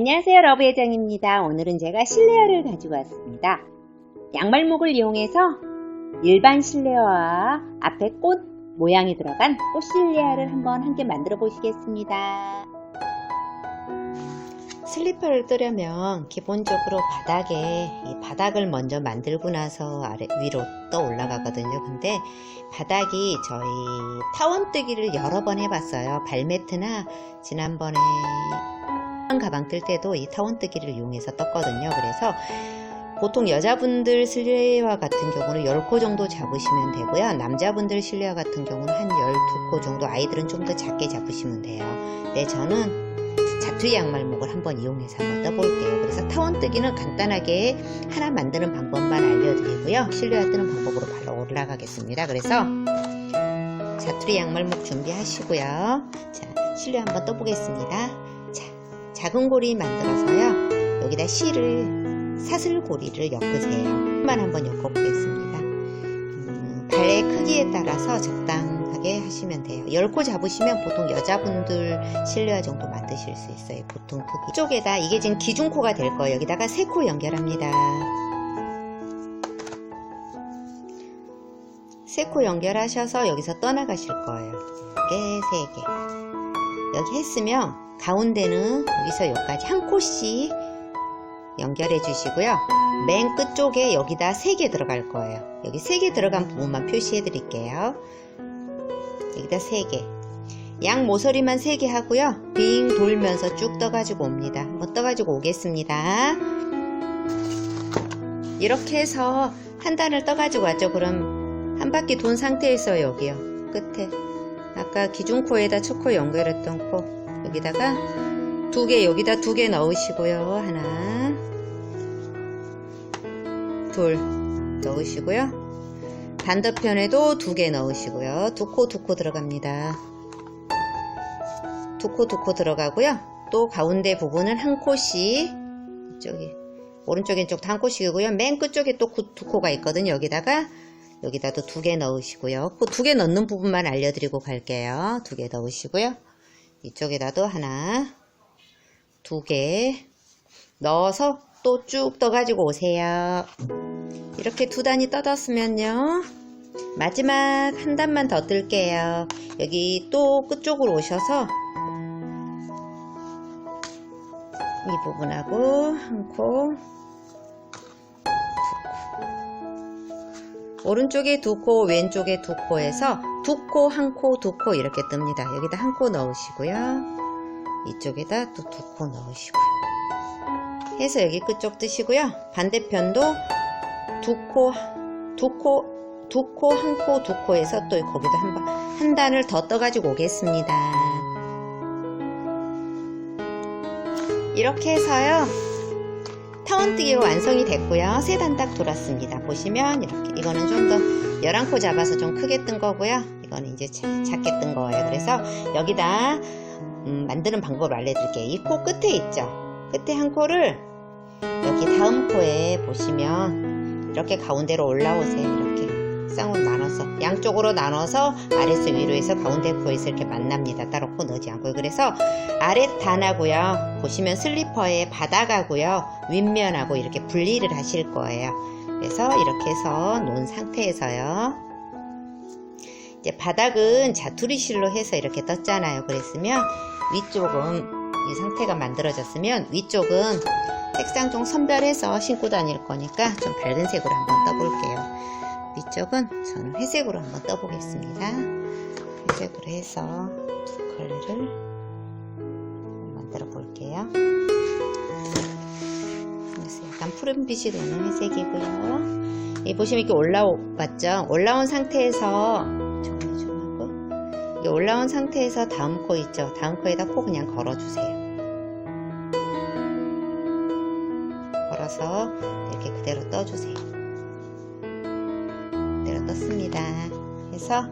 안녕하세요 러브회장입니다. 오늘은 제가 실내화를 가지고 왔습니다. 양말목을 이용해서 일반 실내화와 앞에 꽃 모양이 들어간 꽃 실내화를 한번 함께 만들어 보시겠습니다. 슬리퍼를 뜨려면 기본적으로 바닥에 이 바닥을 먼저 만들고 나서 아래 위로 떠 올라가거든요. 근데 바닥이 저희 타원뜨기를 여러 번 해봤어요. 발매트나 지난번에 가방 뜰 때도 이 타원 뜨기를 이용해서 떴거든요. 그래서 보통 여자분들 실내화 같은 경우는 10코 정도 잡으시면 되고요. 남자분들 실내화 같은 경우는 한 12코 정도 아이들은 좀 더 작게 잡으시면 돼요. 네, 저는 자투리 양말목을 한번 이용해서 한번 떠볼게요. 그래서 타원 뜨기는 간단하게 하나 만드는 방법만 알려드리고요. 실내화 뜨는 방법으로 바로 올라가겠습니다. 그래서 자투리 양말목 준비하시고요. 자, 실내 한번 떠보겠습니다. 자, 작은 고리 만들어서요. 여기다 실을 사슬고리를 엮으세요. 만 한번 엮어보겠습니다. 음, 발의 크기에 따라서 적당하게 하시면 돼요. 10코 잡으시면 보통 여자분들 실내화 정도 만드실 수 있어요. 보통 크기. 이쪽에다 이게 지금 기준코가 될 거예요. 여기다가 3코 연결합니다. 3코 연결하셔서 여기서 떠나가실 거예요. 이게 3개. 여기 했으면 가운데는 여기서 여기까지 한 코씩 연결해 주시고요. 맨 끝쪽에 여기다 3개 들어갈 거예요. 여기 3개 들어간 부분만 표시해 드릴게요. 여기다 3개. 양 모서리만 3개 하고요. 빙 돌면서 쭉 떠가지고 옵니다. 한번 떠가지고 오겠습니다. 이렇게 해서 한 단을 떠가지고 왔죠. 그럼 한 바퀴 돈 상태에서 여기요. 끝에. 아까 기준코에다 초코 연결했던 코. 여기다가 두 개, 여기다 두 개 넣으시고요. 하나. 둘 넣으시고요. 반대편에도 두 개 넣으시고요. 두 코, 두 코 들어갑니다. 두 코, 두 코 들어가고요. 또 가운데 부분은 한 코씩 이쪽에 오른쪽 왼쪽 다 한 코씩이고요. 맨 끝쪽에 또 두 코가 있거든요. 여기다가 여기다도 두 개 넣으시고요. 그 두 개 넣는 부분만 알려드리고 갈게요. 두 개 넣으시고요. 이쪽에다도 하나, 두 개 넣어서 또 쭉 떠가지고 오세요. 이렇게 두 단이 떠졌으면요. 마지막 한 단만 더 뜰게요. 여기 또 끝쪽으로 오셔서 이 부분하고 한 코, 오른쪽에 두 코, 왼쪽에 두 코에서 두 코, 한 코, 두 코 이렇게 뜹니다. 여기다 한 코 넣으시고요. 이쪽에다 또 두 코 넣으시고요. 해서 여기 끝쪽 뜨시고요. 반대편도 두 코, 두 코, 두 코, 한 코, 두 코에서 또 거기도 한, 번, 한 단을 더 떠가지고 오겠습니다. 이렇게 해서요. 타원뜨기가 완성이 됐고요. 세 단 딱 돌았습니다. 보시면 이렇게 이거는 좀 더 11코 잡아서 좀 크게 뜬 거고요. 이거는 이제 자- 작게 뜬 거예요. 그래서 여기다 음, 만드는 방법을 알려드릴게요. 이 코 끝에 있죠. 끝에 한 코를 여기 다음 코에 보시면 이렇게 가운데로 올라오세요. 이렇게 쌍으로 나눠서 양쪽으로 나눠서 아래서 위로 해서 가운데 코에서 이렇게 만납니다. 따로 코 넣지 않고요. 그래서 아래 단하고요. 보시면 슬리퍼의 바닥하고요. 윗면하고 이렇게 분리를 하실 거예요. 그래서 이렇게 해서 놓은 상태에서요. 이제 바닥은 자투리 실로 해서 이렇게 떴잖아요. 그랬으면 위쪽은 이 상태가 만들어졌으면 위쪽은 색상 좀 선별해서 신고 다닐 거니까 좀 밝은 색으로 한번 떠볼게요. 위쪽은 저는 회색으로 한번 떠보겠습니다. 회색으로 해서 두 컬러를 만들어 볼게요. 그래서 약간 푸른빛이 도는 회색이고요. 이 보시면 이렇게 올라왔죠? 올라온 상태에서 조금 좀 하고 올라온 상태에서 다음 코 있죠? 다음 코에다 코 그냥 걸어주세요. 걸어서 이렇게 그대로 떠주세요. 떴습니다. 해서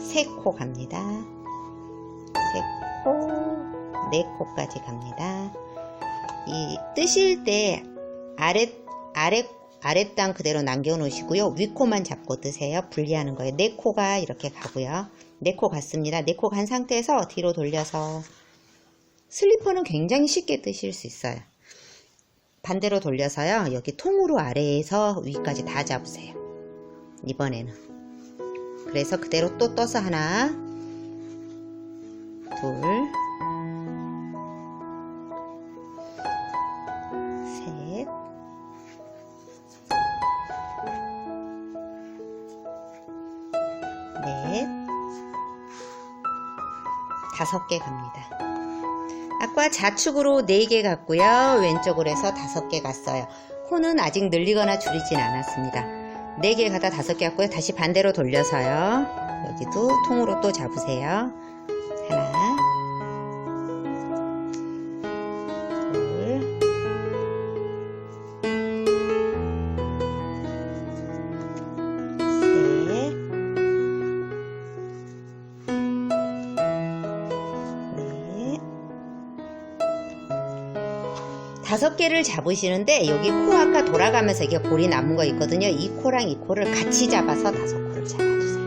세 코 갑니다. 세 코, 네 코까지 갑니다. 이 뜨실 때 아래 아래 아랫땅 그대로 남겨놓으시고요. 윗코만 잡고 뜨세요. 분리하는 거예요. 네 코가 이렇게 가고요. 네 코 갔습니다. 네 코 간 상태에서 뒤로 돌려서 슬리퍼는 굉장히 쉽게 뜨실 수 있어요. 반대로 돌려서요. 여기 통으로 아래에서 위까지 다 잡으세요. 이번에는. 그래서 그대로 또 떠서 하나, 둘, 셋, 넷, 다섯 개 갑니다. 아까 좌측으로 4개 갔고요. 왼쪽으로 해서 5개 갔어요. 코는 아직 늘리거나 줄이진 않았습니다. 4개 가다 5개 갔고요. 다시 반대로 돌려서요. 여기도 통으로 또 잡으세요. 개를 잡으시는데 여기 코 아까 돌아가면서 이게 골이 남은 거 있거든요. 이 코랑 이 코를 같이 잡아서 다섯 코를 잡아주세요.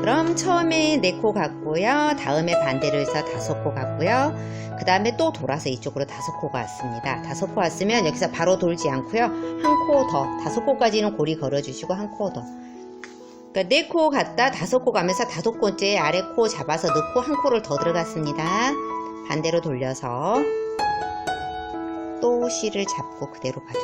그럼 처음에 네 코 갔고요. 다음에 반대로 해서 다섯 코 갔고요. 그 다음에 또 돌아서 이쪽으로 다섯 코가 왔습니다. 다섯 코 왔으면 여기서 바로 돌지 않고요. 한 코 더, 다섯 코까지는 고리 걸어주시고 한 코 더. 그러니까 네 코 갔다 다섯 코 가면서 다섯 번째 아래 코 잡아서 넣고 한 코를 더 들어갔습니다. 반대로 돌려서 또 실을 잡고 그대로 넷.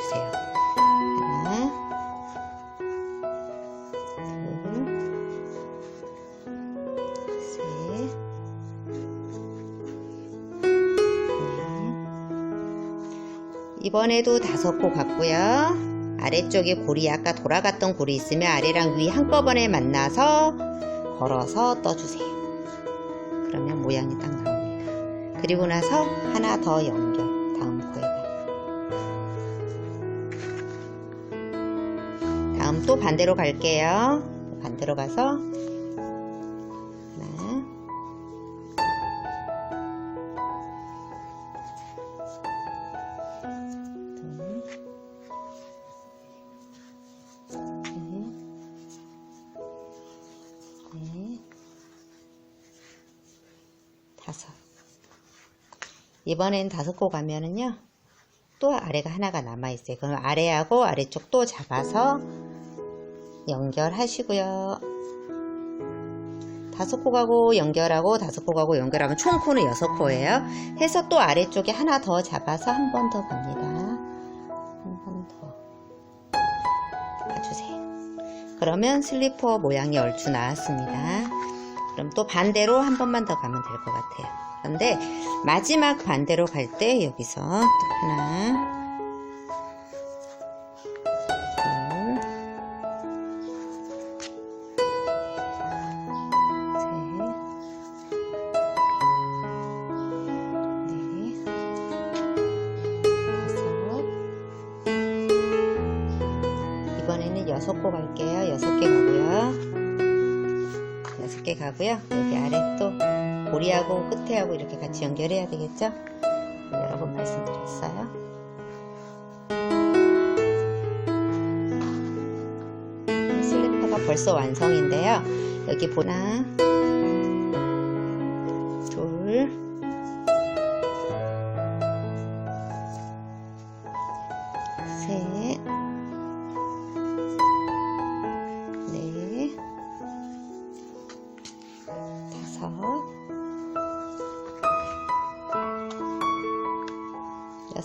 이번에도 다섯 코 갔고요. 아래쪽에 골이 아까 돌아갔던 골이 있으면 아래랑 위 한꺼번에 만나서 걸어서 떠주세요. 그러면 모양이 딱 나옵니다. 그리고 나서 하나 더 연결 반대로 갈게요. 반대로 가서. 하나 이번엔 다섯 코 가면은요 또 아래가 하나가 남아 있어요. 그럼 아래하고 아래쪽 또 잡아서 연결하시고요. 다섯 코 가고 연결하고 다섯 코 가고 연결하면 총 코는 여섯 코예요. 해서 또 아래쪽에 하나 더 잡아서 한 번 더 갑니다. 한 번더 가주세요. 그러면 슬리퍼 모양이 얼추 나왔습니다. 그럼 또 반대로 한 번만 더 가면 될 것 같아요. 그런데 마지막 반대로 갈 때 여기서 또 하나 코 갈게요 여섯 개 가고요 여섯 개 가고요 여기 아래 또 고리하고 끝에하고 이렇게 같이 연결해야 되겠죠? 여러 번 말씀드렸어요. 슬리퍼가 벌써 완성인데요. 여기 보나 둘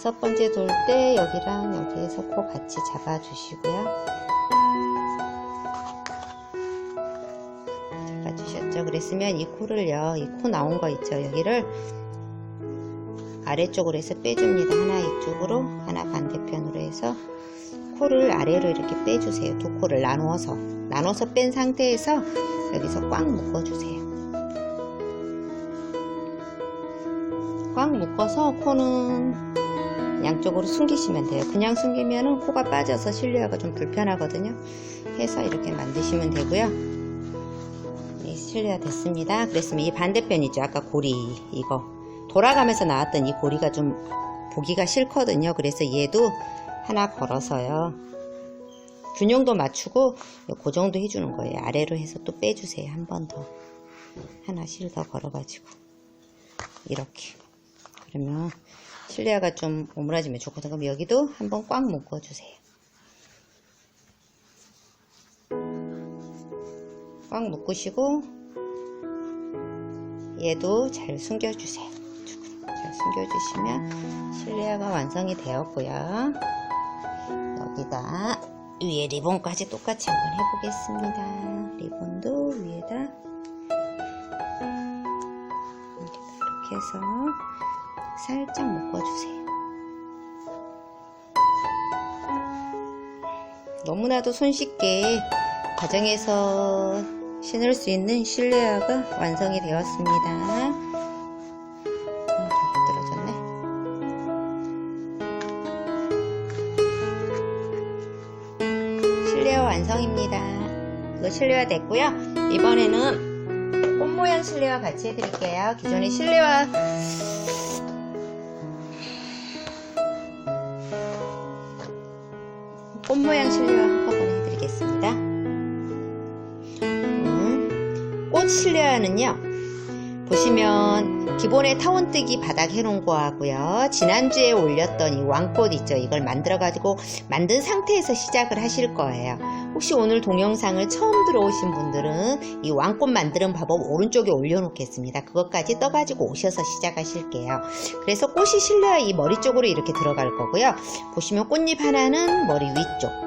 여섯 번째 돌 때 여기랑 여기에서 코 같이 잡아주시고요. 잡아주셨죠? 그랬으면 이 코를요, 이 코 나온 거 있죠? 여기를 아래쪽으로 해서 빼줍니다. 하나 이쪽으로, 하나 반대편으로 해서 코를 아래로 이렇게 빼주세요. 두 코를 나누어서. 나눠서 뺀 상태에서 여기서 꽉 묶어주세요. 꽉 묶어서 코는 양쪽으로 숨기시면 돼요. 그냥 숨기면은 코가 빠져서 실내화가 좀 불편하거든요. 해서 이렇게 만드시면 되고요. 네, 실내화 됐습니다. 그랬으면 이 반대편 있죠. 아까 고리 이거 돌아가면서 나왔던 이 고리가 좀 보기가 싫거든요. 그래서 얘도 하나 걸어서요. 균형도 맞추고 그 정도 해주는 거예요. 아래로 해서 또 빼주세요. 한 번 더. 하나 실더 걸어가지고. 이렇게 그러면 실내화가 좀 오므라지면 좋거든요. 그럼 여기도 한번 꽉 묶어주세요. 꽉 묶으시고 얘도 잘 숨겨주세요. 잘 숨겨주시면 실내화가 완성이 되었고요. 여기다 위에 리본까지 똑같이 한번 해보겠습니다. 리본도 위에다 이렇게 해서 살짝 묶어주세요 너무나도 손쉽게 가정에서 신을 수 있는 실내화가 완성이 되었습니다. 떨어졌네. 실내화 완성입니다. 이거 실내화 됐고요. 이번에는 꽃 모양 실내화 같이 해드릴게요. 기존의 실내화 모양 실내화 한꺼번에 해드리겠습니다. 음, 꽃 실내화는요. 보시면 기본의 타원뜨기 바닥 해놓은 거하고요. 지난주에 올렸던 이 왕꽃 있죠. 이걸 만들어 가지고 만든 상태에서 시작을 하실 거예요. 혹시 오늘 동영상을 처음 들어오신 분들은 이 왕꽃 만드는 방법 오른쪽에 올려놓겠습니다. 그것까지 떠가지고 오셔서 시작하실게요. 그래서 꽃이 실내화 이 머리 쪽으로 이렇게 들어갈 거고요. 보시면 꽃잎 하나는 머리 위쪽,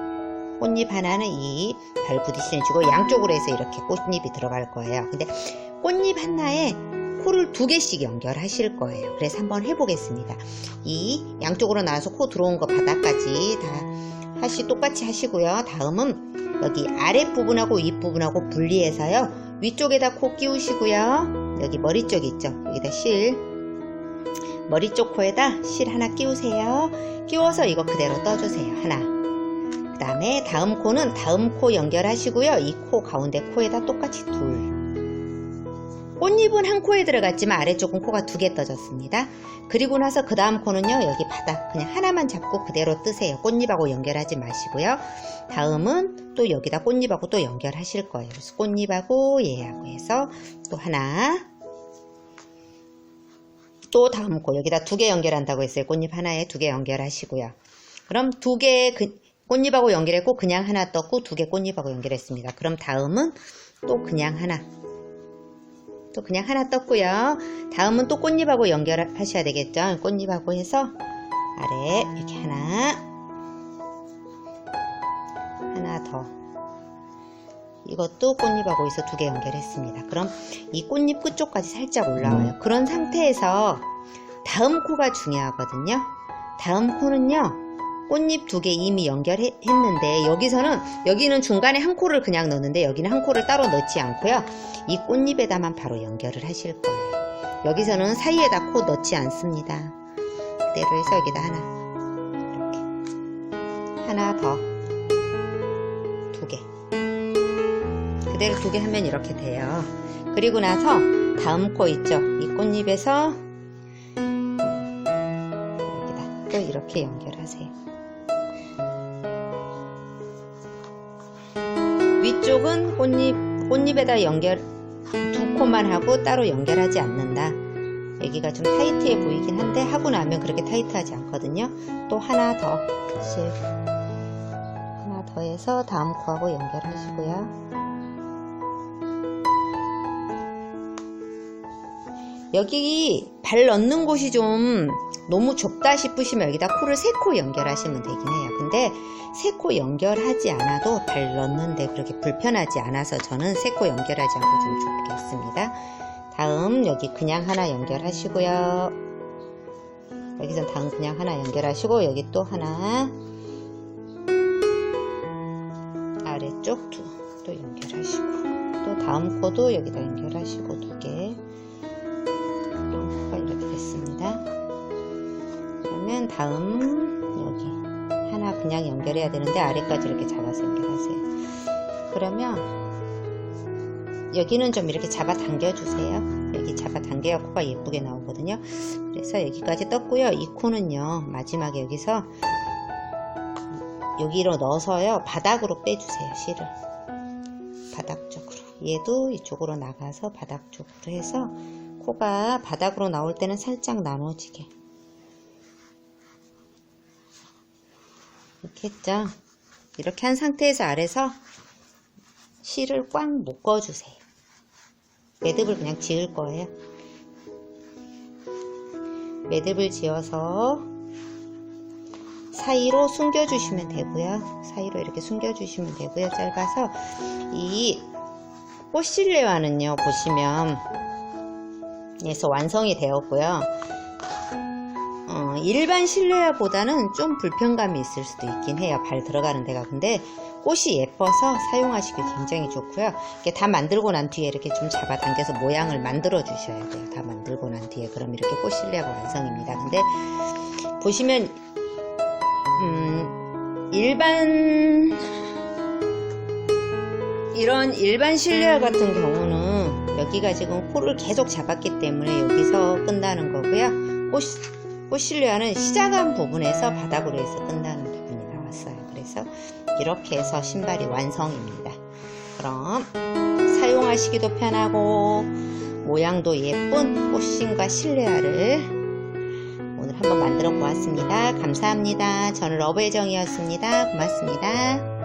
꽃잎 하나는 이 별 부딪히는 주고 양쪽으로 해서 이렇게 꽃잎이 들어갈 거예요. 근데 꽃잎 하나에 코를 두 개씩 연결하실 거예요. 그래서 한번 해보겠습니다. 이 양쪽으로 나와서 코 들어온 거 바닥까지 다 하시 똑같이 하시고요. 다음은 여기 아랫부분하고 윗부분하고 분리해서요. 위쪽에다 코 끼우시고요. 여기 머리 쪽 있죠. 여기다 실 머리 쪽 코에다 실 하나 끼우세요. 끼워서 이거 그대로 떠주세요. 하나. 그 다음에 다음 코는 다음 코 연결하시고요. 이 코 가운데 코에다 똑같이 둘. 꽃잎은 한 코에 들어갔지만 아래쪽은 코가 두 개 떠졌습니다. 그리고 나서 그 다음 코는요. 여기 바닥 그냥 하나만 잡고 그대로 뜨세요. 꽃잎하고 연결하지 마시고요. 다음은 또 여기다 꽃잎하고 또 연결하실 거예요. 그래서 꽃잎하고 얘하고 해서 또 하나 또 다음 코 여기다 두 개 연결한다고 했어요. 꽃잎 하나에 두 개 연결하시고요. 그럼 두개 그, 꽃잎하고 연결했고 그냥 하나 떴고 두 개 꽃잎하고 연결했습니다. 그럼 다음은 또 그냥 하나 또 그냥 하나 떴고요. 다음은 또 꽃잎하고 연결하셔야 되겠죠. 꽃잎하고 해서 아래 이렇게 하나 하나 더 이것도 꽃잎하고 해서 두 개 연결했습니다. 그럼 이 꽃잎 끝쪽까지 살짝 올라와요. 그런 상태에서 다음 코가 중요하거든요. 다음 코는요. 꽃잎 두 개 이미 연결했는데 여기서는 여기는 중간에 한 코를 그냥 넣는데 여기는 한 코를 따로 넣지 않고요. 이 꽃잎에다만 바로 연결을 하실 거예요. 여기서는 사이에다 코 넣지 않습니다. 그대로 해서 여기다 하나 이렇게 하나 더 두 개. 그대로 두 개 하면 이렇게 돼요. 그리고 나서 다음 코 있죠? 이 꽃잎에서 여기다 또 이렇게 연결하세요. 위쪽은 꽃잎, 꽃잎에다 연결, 두 코만 하고 따로 연결하지 않는다. 여기가 좀 타이트해 보이긴 한데 하고 나면 그렇게 타이트하지 않거든요. 또 하나 더, 실. 하나 더 해서 다음 코하고 연결하시고요. 여기 발 넣는 곳이 좀 너무 좁다 싶으시면 여기다 코를 세 코 연결하시면 되긴 해요. 근데 세 코 연결하지 않아도 발 넣는데 그렇게 불편하지 않아서 저는 세 코 연결하지 않고 좀 좁게 했습니다. 다음 여기 그냥 하나 연결하시고요. 여기서 다음 그냥 하나 연결하시고 여기 또 하나 아래쪽 두, 또 연결하시고 또 다음 코도 여기다 연결하시고 두 개. 이렇게 됐습니다. 그러면 다음 여기 하나 그냥 연결해야 되는데 아래까지 이렇게 잡아서 연결하세요. 그러면 여기는 좀 이렇게 잡아 당겨 주세요. 여기 잡아 당겨야 코가 예쁘게 나오거든요. 그래서 여기까지 떴고요. 이 코는요. 마지막에 여기서 여기로 넣어서요. 바닥으로 빼주세요. 실을. 바닥 쪽으로. 얘도 이쪽으로 나가서 바닥 쪽으로 해서 코가 바닥으로 나올 때는 살짝 나눠지게 이렇게 했죠 이렇게 한 상태에서 아래서 실을 꽉 묶어주세요 매듭을 그냥 지을 거예요 매듭을 지어서 사이로 숨겨주시면 되고요. 사이로 이렇게 숨겨주시면 되고요. 짧아서 이 꽃실레화는요 보시면 에서 완성이 되었고요. 어, 일반 실내화보다는 좀 불편감이 있을 수도 있긴 해요. 발 들어가는 데가. 근데 꽃이 예뻐서 사용하시기 굉장히 좋고요. 이렇게 다 만들고 난 뒤에 이렇게 좀 잡아당겨서 모양을 만들어 주셔야 돼요. 다 만들고 난 뒤에. 그럼 이렇게 꽃 실내화가 완성입니다. 근데 보시면 음, 일반 이런 일반 실내화 같은 경우는 여기가 지금 코를 계속 잡았기 때문에 여기서 끝나는 거고요. 꽃, 꽃 실내화는 시작한 부분에서 바닥으로 해서 끝나는 부분이 나왔어요. 그래서 이렇게 해서 신발이 완성입니다. 그럼 사용하시기도 편하고 모양도 예쁜 꽃신과 실내화를 오늘 한번 만들어 보았습니다. 감사합니다. 저는 러브의 정이었습니다. 고맙습니다.